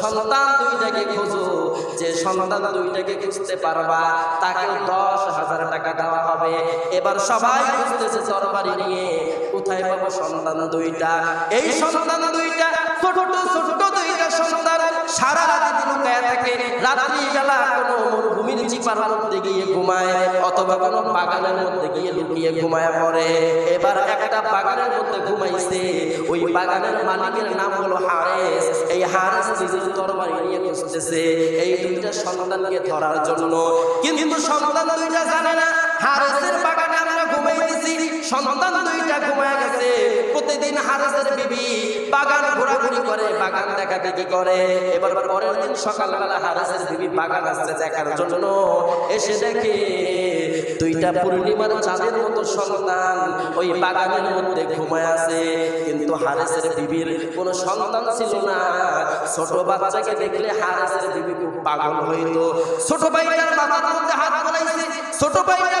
সন্তান দুইটাকে খোঁজো। যে সন্তান দুইটাকে খুঁজতে পারবা তাকে দশ হাজার টাকা দেওয়া হবে। এবার সবাই খুঁজতেছে তরবারি নিয়ে, কোথায় পাবো সন্তান দুইটা? এই সন্তান দুইটা সারা ঘুমায়, অথবা বাগানের মধ্যে গিয়ে ঘুমায় এবার একটা বাগানের মধ্যে ঘুমাইছে। ওই বাগানের নাম হলো দুইটা সন্তানকে ধরার জন্য। কিন্তু সন্তান দুইটা জানে না। হারেসের বাগানে আমরা সন্তান দুইটা ঘুমায় গেছে। প্রতিদিন হারেসের বিবি বাগান ঘোরাঘুরি করে, বাগান দেখা দেখি করে। এবার পরের দিন সকালবেলা হারেসের বিবি বাগান আসছে দেখার জন্য। এসে দেখে দুইটা পূর্ণিমার চাঁদের মতো সন্তান ওই বাগানের মধ্যে ঘুমায় আছে। কিন্তু হারেসের বিবির কোনো সন্তান ছিল না। ছোট বাচ্চাকে দেখলে হারেসের বিবি খুব পাগল হইতো। ছোট ভাইটার হাত বলাইছে ছোট ভাইটা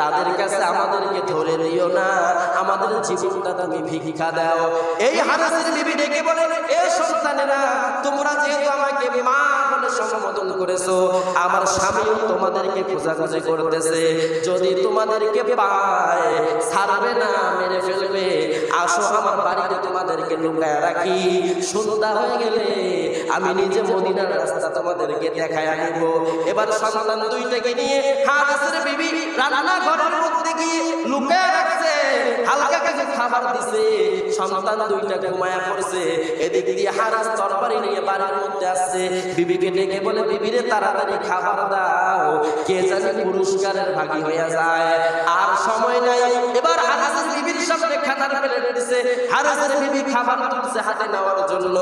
তাদের কাছে আমাদেরকে ধরে রইও না। আমাদের জীবনটা তুমি ভিক্ষা দাও। এই হারাসের বিবি ডেকে বলে, এ সন্তানেরা, তোমরা যেহেতু আমাকে মা সম্বোধন করেছ, আমার স্বামীও তোমাদেরকে খোঁজাখুঁজি করতেছে। যদি তোমাদেরকে পায়, ছাড়বে না, মেরে ফেলবে। আসো, আমার বাড়িতে তোমাদেরকে লুকায় রাখি। সন্ধ্যা হয়ে গেলে আমি নিজে মদিনার রাস্তা তোমাদেরকে দেখায় আনিব। এবার সন্তান দুইটাকে নিয়ে হারাসের বিবি রান্না ঘরের মধ্যে গিয়ে লুকায় রাখছে। হালকা কিছু খাবার দিছে। সন্তান দুইটা ঘুমায়া পড়ছে। এদিক দিয়ে হারাস তরবারি নিয়ে বাড়ির মধ্যে আসছে। বিবিকে ডেকে বলে, বিবিরে তাড়াতাড়ি খাবার দাও। কে জানি পুরস্কারের ভাগি হইয়া যায়। আর সময় নাই। এবার হারাসের বিবির সামনে খাতার ফেলে দিছে। হারাসের বিবি খাবার তুলছে হাতে নেওয়ার জন্য।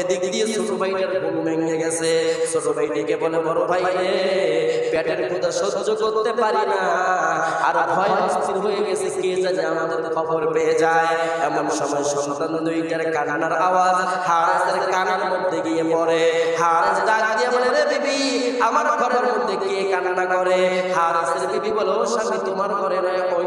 এদিক দিয়ে ছোট ভাইটার ঘুম ভেঙে গেছে। ছোট ভাইটিকে বলে, বড় ভাই রে পেটের ক্ষুধা সহ্য করতে পারি না। আর ভয় অস্থির হয়ে গেছে, কে জানে আমাদের খবর পেয়ে যায়। এমন সময় সন্তান দুইটার কান্নার আওয়াজ হাড়ের কানার মধ্যে গিয়ে পড়ে। আমার ঘরের মধ্যে কে কান্না করে? হারেসের বিবি বলো স্বামী, তোমার ঘরে নয়, ওই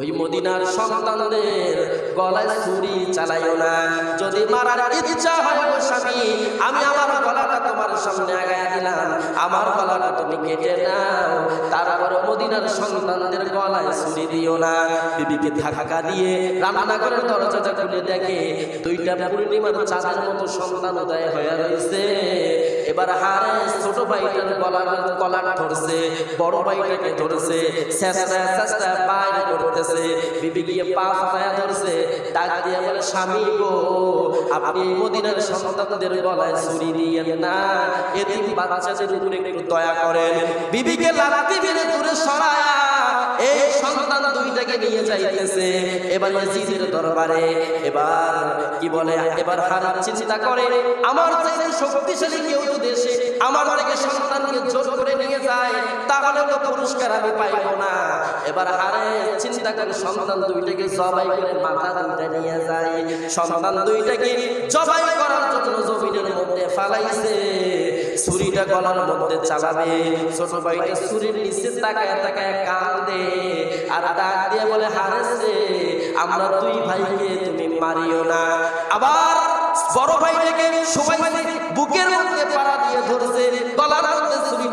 ওই মদিনার সন্তানদের গলায় ছুরি চালাইও না। যদি মারার ইচ্ছা হয় স্বামী, আমি আমার গলাটা তোমার সামনে আগায় দিলাম। আমার গলাটা তুমি কেটে নাও তারপর মদিনার সন্তানদের গলায় ছুরি দিও না। বিবিকে ধাক্কা দিয়ে রান্নাঘরের দরজাটা খুলে দেখে দুইটা পূর্ণিমার চাঁদের মতো সন্তান উদয় হয়ে রয়েছে। এবার হারে ছোট ভাইটার গলার গলাটা ধরছে, বড় ভাইটাকে ধরছে বাইরে করতেছে বিবি গিয়ে পা ফাটায় ধরছে, ডাক দিয়ে বলে, স্বামী গো, আপনি মদিনার সন্তানদের গলায় ছুরি দিয়েন না, এদিন বাচ্চাদের উপরে একটু দয়া করেন। বিবিকে লাগাতে মেরে দূরে সরায়া। এই সন্তান দুইটাকে নিয়ে যাইতেছে। এবার ইয়াজিদের দরবারে, এবার কি বলে, এবার হারার চিন্তা করে। আমার চাইতে শক্তিশালী কেউ দেশে আমার থেকে সন্তানকে জোর করে নিয়ে যায় ছুরিটা গলার মধ্যে চালাবে। ছোট ভাইটা ছুরির নিচে তাকায় তাকায় কান্দে আর ডাক দিয়ে বলে হারেছে আমরা দুই ভাইকে তুমি মারিও না। আবার বড় ভাইটাকে সবাই মিলে বুকের মধ্যে পাড়া দিয়ে ধরছে, গলার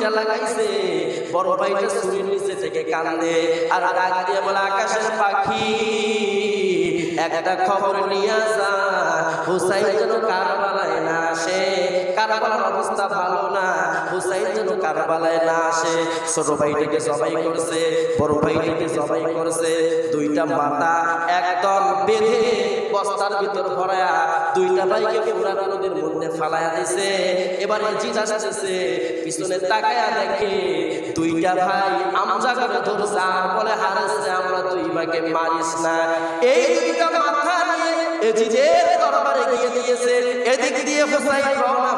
ছুরিটা লাগাইছে। বড় ভাইটা ছুরির নিচে থেকে কান্দে আর ডাক দিয়ে বলে, আকাশের পাখি, একটা খবর নিয়ে যা। হুসাইন যেন কারবালায় না আসে। কারবালার অবস্থা ভালো না। হুসাইন যেন কারবালায় না আসে, ছোট ভাইটিকে জবাই করছে, বড় ভাইটিকে জবাই করছে, দুইটা মাথা একদম বেঁধে বস্তার ভিতর ভরায়া দুইটা ভাইকে পুরা নদীর মধ্যে ফালায়া দিছে। এবারে জিজ আসতেছে, পিছনে তাকায়া দেখে দুইটা ভাই আমজা করে ধরছে আর বলে হারাচ্ছে আমরা দুই ভাইকে মারিস না। এই দুইটা মাথা নিয়ে এজিদের দরবারে গিয়ে দিয়েছে। এদিক দিয়ে হোসাইন রওনা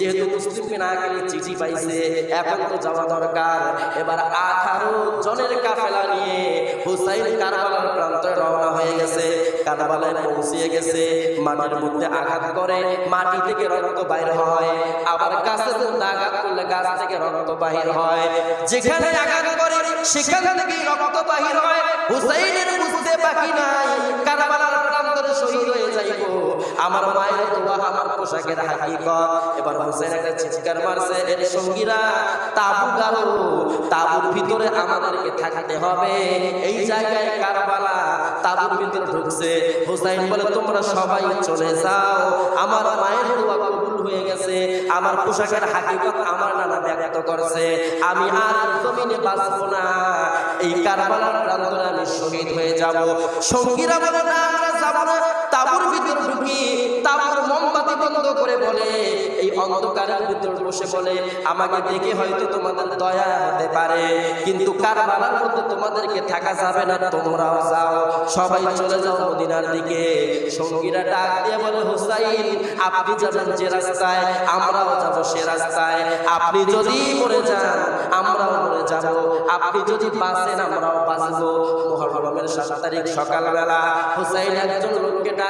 যেহেতু মুসলিমকে না গেলে চিঠি পাইছে, এখন তো যাওয়া দরকার। এবার আঠারো জনের কাফেলা নিয়ে হুসাইন কারবালার প্রান্তে রওনা হয়ে গেছে। কারবালায় পৌঁছিয়ে গেছে, মাটির মধ্যে আঘাত করে, মাটি থেকে রক্ত বাইর হয়। আবার গাছের মধ্যে আঘাত করলে গাছ থেকে রক্ত বাহির হয়। যেখানে আঘাত করে, সেখান থেকে রক্ত বাহির হয়। হুসাইনের বুঝতে বাকি নাই। কারবালার প্রান্তরে শহীদ হয়ে যাইব। আমার মায়ের দোয়া, আমার পোশাকের হাকিকত। এবার হোসেন একটা চিৎকার মারছে এর সঙ্গীরা তাবু গাড়ো তাবুর ভিতরে আমাদেরকে থাকতে হবে। এই জায়গায় কারবালা, তাবুর ভিতরে ঢুকছে। হোসাইন বলে, তোমরা সবাই চলে যাও। আমার মায়ের দোয়া কবুল হয়ে গেছে। আমার পোশাকের হাকিকত আমার নানা ব্যক্ত করছে। আমি আর জমিনে বাঁচবো না। এই কারবালার প্রান্তরে আমি শহীদ হয়ে যাব। সঙ্গীরা বলে, না, আমরা যাব না। তাবুর ভিতর ঢুকি, তাবুর মোমবাতি বন্ধ করে বলে, এই অন্ধকারের ভিতর বসে বলে, আমাকে দেখে হয়তো তোমাদের দয়া হতে পারে, কিন্তু কারবালার মধ্যে তোমাদেরকে থাকা যাবে না, তোমরাও যাও, সবাই চলে যাও মদিনার দিকে। সঙ্গীরা ডাক দিয়ে বলে, হুসাইন, আপনি যাবেন যে রাস্তায়, আমরাও যাব সে রাস্তায়। আপনি যদি মরে যান, আমরাও মরে যাব। আপনি যদি বাঁচেন, আমরাও বাঁচবো। মহরমের সাত তারিখ সকালবেলা, হুসাইন একজন লোককে ডাক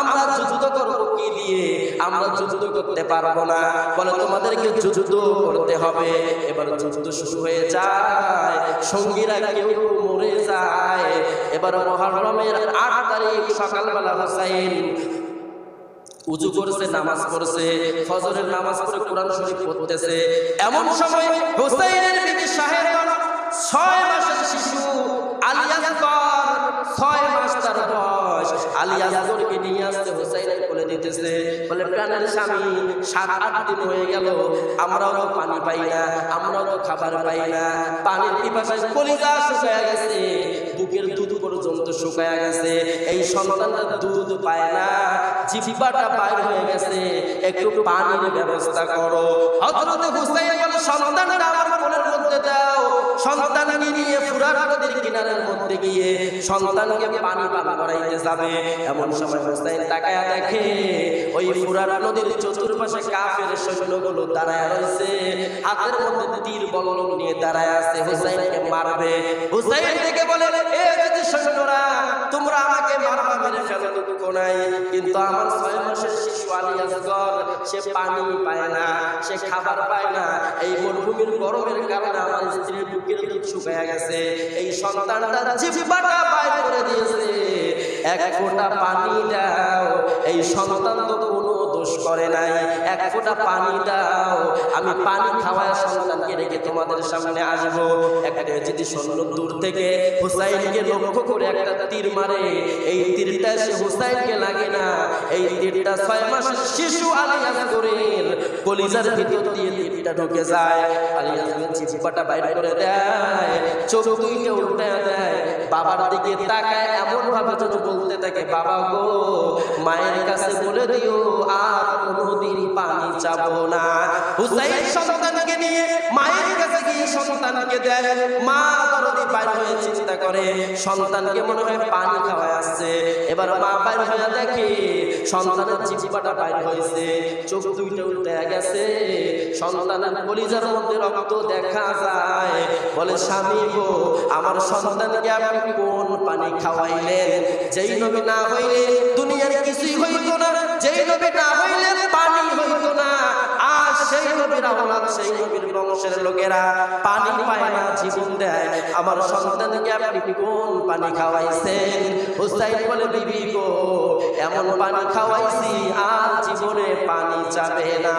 আমরা যুদ্ধ করব কি দিয়ে? আমরা যুদ্ধ করতে পারব না। বলে, তোমাদেরকে যুদ্ধ করতে হবে। এবার যুদ্ধ শুরু হয়ে যায়। সঙ্গীরা কেউ মরে যায়। এবার মহরমের আট তারিখ সকালবেলা হুসাইন উজু করছে, নামাজ পড়ছে, ফজরের নামাজ পড়ে কোরআন শরীফ পড়তেছে। এমন সময় হুসাইনের বিবি সাহেব ছয় মাসের শিশু আলিয়াজগর ছয় মাস তার আলিয়াজগরকে নিয়ে আসতে হুসাইনের কোলে দিতেছে। বলে, প্রাণের স্বামী, সাত, আট দিন হয়ে গেল, আমরাও তো পানি পাই না, আমরাও তো খাবার পাই না। পানির পিপাসায় কলিজা শুকায় গেছে, বুকের দুধ পর্যন্ত শুকায় গেছে। এই সন্তানটা দুধ পায় না জিব্বাটা বাইর হয়ে গেছে। একটু পানির ব্যবস্থা করো। হযরত হুসাইন বলে, সন্তানটা আমার কোলের মধ্যে দাও। সন্তানকে নিয়ে ফুরাত নদীর কিনারের মধ্যে গিয়ে সন্তানকে পানি পান করাইতে যাবে। এমন সময় হুসাইন তাকায়া দেখে, ওই ফুরাত নদীর চতুর্পাশে কাফের সৈন্যগুলো দাঁড়ায় রয়েছে। হাতের মধ্যে তীর বললম নিয়ে দাঁড়ায় আছে, হুসাইনকে মারবে। হুসাইন থেকে বলে, এ যদি সৈন্যরা, তোমরা আমাকে মারবা মেরে ফেলো দুঃখ নাই কিন্তু আমার ছয় মাসের শিশু আলী সে পানি পায় না, সে খাবার পায় না। এই মরুভূমির গরমের কারণে আমার স্ত্রীর গেছে। এই এক ফোঁটা পানি দাও। এই সন্তান তো করে নাই। এক ফোঁটা পানি দাও। আমি পানি খাওয়ায় সন্তানকে রেখে তোমাদের সামনে আসব। একটা যদি সৈন্য দূর থেকে হুসাইনকে লক্ষ্য করে একটা তীর মারে, এই তীরটা সে হুসাইনকে লাগে না। এই তীরটা ছয় মাসের শিশু আলিয়াস করেন কলিজার ভিতর দিয়ে তীরটা ঢুকে যায়। আলিয়াস চিপাটা বাইর করে দেয়, চোখ দুইটা উল্টে দেয়। বাবার দিকে তাকায় এমন ভাবে যেন বলতে থাকে, বাবা গো, মায়ের কাছে বলে দিও, আর কোনোদিন পানি চাবো না। হুসাইন সন্তানকে নিয়ে, মায়ের কাছে গিয়ে সন্তানকে দেয়। মা বাইর হয়ে চিন্তা করে, সন্তানকে মনে হয় পানি আসছে। এবার মা বাইর হয়ে দেখে, সন্তানের বাইর হয়েছে। চোখ দুইটা গেছে। সন্তানের মধ্যে রক্ত দেখা যায়। বলে, স্বামী গো, আমার সন্তানকে আপনি কোন পানি খাওয়াইলেন? যেই নবী না হইলে দুনিয়ার কিছুই বংশের লোকেরা পানি পায় না, জীবন দেয়। আমার সন্তানকে আপনি কোন পানি খাওয়াইছেন? হুসাইন বলে, বিবি গো, এমন পানি খাওয়াইছি, আর জীবনে পানি যাবে না।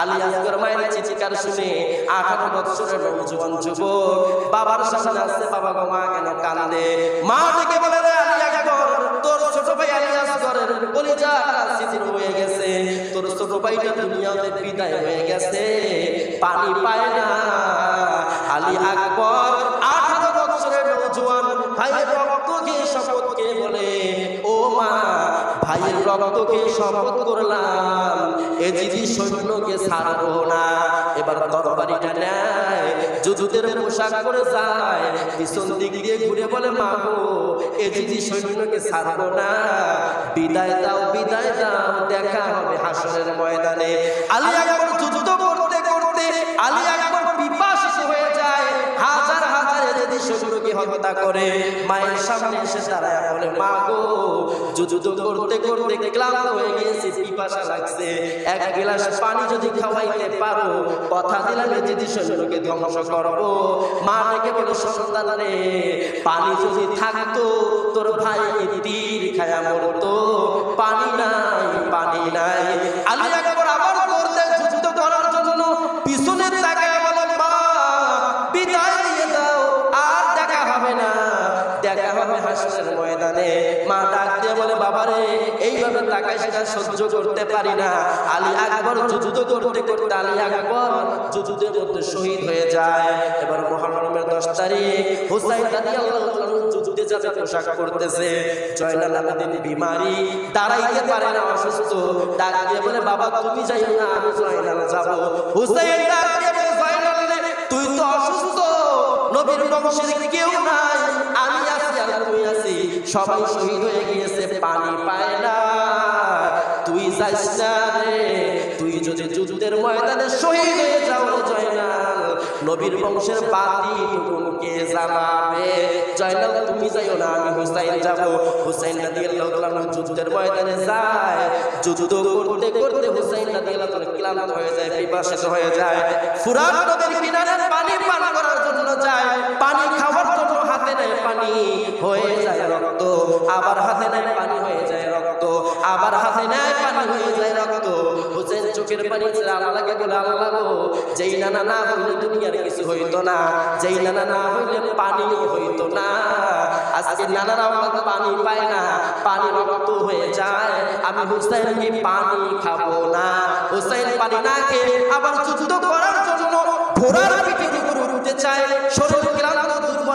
আলী আসগর মায়ের চিৎকার শুনে আঠারো বছরের নৌজওয়ান যুবক বাবার সামনে আসছে, বাবা গো, মা কেন কান্দে? মা ডেকে বলে রে তোর দুনিয়াতে বিদায় হয়ে গেছে। পানি পায় না। আলী আকবর আঠারো বছরের নৌজোয়ান ভাইয়ের রক্তকে শপথকে বলে, ও মা, ভাইয়ের রক্তকে শপথ করলাম। এ জিজি সৈন্যকে ছাড়বো না এবার তরবারিটা নেয় যুদ্ধের পোশাক করে যায়, পিছন দিক দিয়ে ঘুরে বলে, মা গো, এ যদি সৈন্যকে ছাড়বো না, বিদায় দাও বিদায় দাও, দেখা হবে হাসনের ময়দানে। আলী আকবর যুদ্ধ করতে করতে, আলী শ্বশুরকে হত্যা করে মায়ের সামনে এসে দাঁড়ায় বলে, মা গো, যুদ্ধ করতে করতে ক্লান্ত হয়ে গিয়েছি, পিপাসা লাগছে। এক গ্লাস পানি যদি খাওয়াইতে পারো, কথা দিলাম যদি শ্বশুরকে ধ্বংস করব। মা ডেকে বলে সন্তান রে পানি যদি থাকতো, তোর ভাই তীর খায়া মরতো। পানি নাই পানি নাই। আলী সহ্য করতে পারি না। আলী আকবর যুদ্ধ করতে করতে আলী আকবর যুদ্ধের মধ্যে শহীদ হয়ে যায়। এবার মহরমের দশ তারিখ তুই তো অসুস্থ। কেউ নাই। আর সবাই শহীদ হয়ে গিয়েছে, পানি পায় না। তুই না রে তুই যদি যুদ্ধের ময়দানে শহীদ হয়ে যাও, জয়নাল, নবীর বংশের বাতি টুকুনকে জ্বালাবে জয়নাল, তুমি যাইও না, আমি হুসাইন যাব। হুসাইন রাদিয়াল্লাহু তাআলা যুদ্ধের ময়দানে যায়। যুদ্ধ করতে করতে হুসাইন রাদিয়াল্লাহু তাআলা ক্লান্ত হয়ে যায়, পিপাসিত হয়ে যায়। ফুরাত নদীর কিনারে পানি পান করার জন্য যায়। পানি খাওয়ার জন্য হাতে নেয় পানি, হয়ে যায় রক্ত। আবার হাতে নেয় পানি আবার হাতে নেয় পানি হয়ে যায় রক্ত। হুসেন চোখের পানি আল্লাহকে বলে, আল্লাহ গো, যেই নানা না হইলে দুনিয়ার কিছু হইতো না, যেই নানা না হইলে পানি হইতো না। আজকে আমাকে পানি পায় না, পানি রক্ত হয়ে যায়। আমি হুসাইনকে পানি খাব না। হুসাইন পানি না খেয়ে আবার যুদ্ধ করার জন্য ঘোড়ার পিঠে উঠতে চায়। শরীর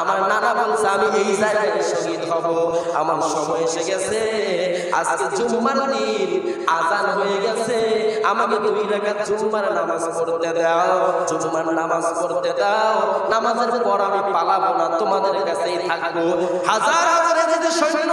আমার নানা বলছে, আমি এই জায়গায় শহীদ হব। আমার সময় এসে গেছে। আজকে জুম্মার আজান হয়ে গেছে। আমাকে দুই রাকাত জুম্মার নামাজ পড়তে দাও, জুম্মার নামাজ পড়তে দাও। নামাজের পর আমি পালাবো না, তোমাদের কাছেই থাকব। হাজার হাজার সৈন্য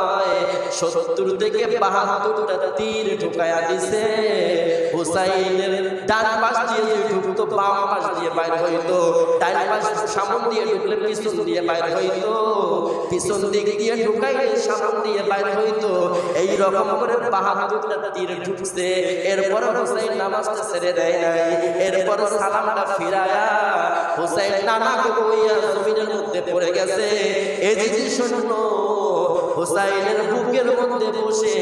সত্তর থেকে বাহাত্তরটা তীর ঢুকায়া দিছে। হুসাইনের ডান পাশ দিয়ে ঢুকতো, বাম পাশ দিয়ে বাইর হইতো। ডান পাশ সামন দিয়ে ঢুকলে পিছন দিয়ে বাইর হইতো। পিছন দিক দিয়ে ঢুকাইলে সামন দিয়ে বাইর হইতো। এই রকম করে বাহাত্তরটা তীর ঢুকছে। এরপর হুসাইন নামাজটা ছেড়ে দেয় নাই। এরপর সালামটা ফিরায়া হুসাইন নানা কইয়া জমিনের মধ্যে পড়ে গেছে। এই যে সৈন্য হুসাইনের বুকের মধ্যে বসে